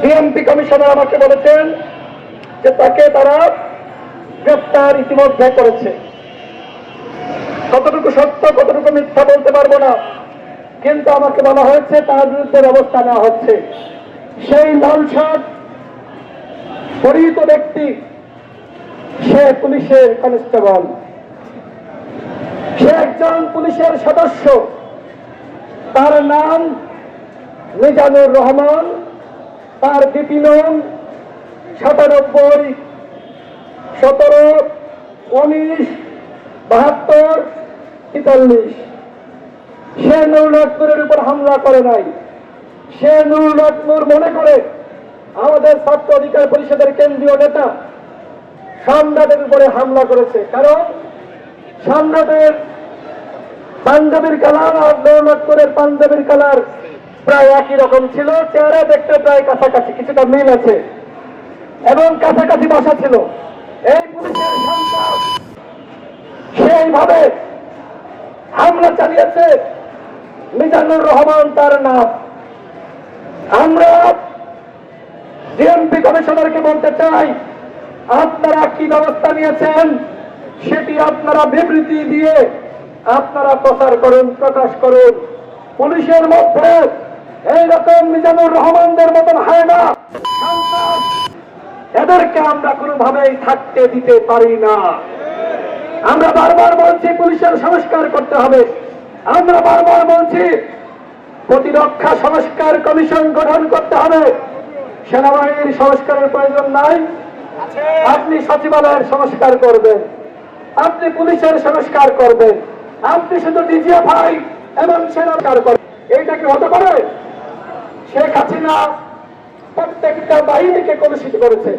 DMP commissioner আমাকে বলেছেন যে তাকে তারা গ্রেপ্তার ইতিমধ্যে করেছে। কতটুকু সত্য, কতটুকু মিথ্যা বলতে পারব না, কিন্তু আমাকে বলা হয়েছে তার বিরুদ্ধে ব্যবস্থা নেওয়া হচ্ছে। সেই লাল শার্ট পরিহিত ব্যক্তি, সে পুলিশের কনস্টেবল। সে একজন পুলিশের সদস্য। তার নাম মিজানুর রহমান। তার ডিপি নং সাতানব্বই, সতেরো, উনিশ, বাহাত্তর, তেতাল্লিশ। সে নুরুলপুরের উপর হামলা করে নাই। সে নুরুলপুর মনে করে আমাদের ছাত্র অধিকার পরিষদের কেন্দ্রীয় নেতা সম্রাটের উপরে হামলা করেছে। কারণ সম্রাটের পাঞ্জাবির কালার আর নুরুলপুরের পাঞ্জাবির কালার প্রায় একই রকম ছিল, চেহারা দেখতে প্রায় কাছাকাছি, কিছুটা মিল আছে। এবং কাছাকাছি বাসা ছিল। এই পুলিশের সেইভাবে হামলা চালিয়েছে মিজানুর রহমান তার নাম। আমরা ডিএমপি কমিশনারকে বলতে চাই, আপনারা কি ব্যবস্থা নিয়েছেন? সেটি আপনারা বিবৃতি দিয়ে আপনারা প্রচার করুন, প্রকাশ করুন। পুলিশের মধ্যে এইরকম মিজানুর রহমানদের মতন হয় না। এদেরকে আমরা কোনোভাবেই থাকতে দিতে পারি না। আমরা বারবার বলছি পুলিশের সংস্কার করতে হবে। আমরা বারবার বলছি প্রতিরক্ষা সংস্কার কমিশন গঠন করতে হবে। সেনাবাহিনীর সংস্কারের প্রয়োজন নাই। আপনি সচিবালয়ের সংস্কার করবেন। আপনি পুলিশের সংস্কার করবেন। আপনি শুধু ডিজিএফআই এবং সেনাকার করবেন। এইটা কি হতে পারে? শেখ হাসিনা প্রত্যেকটা বাহিনীকে কলুষিত করেছে।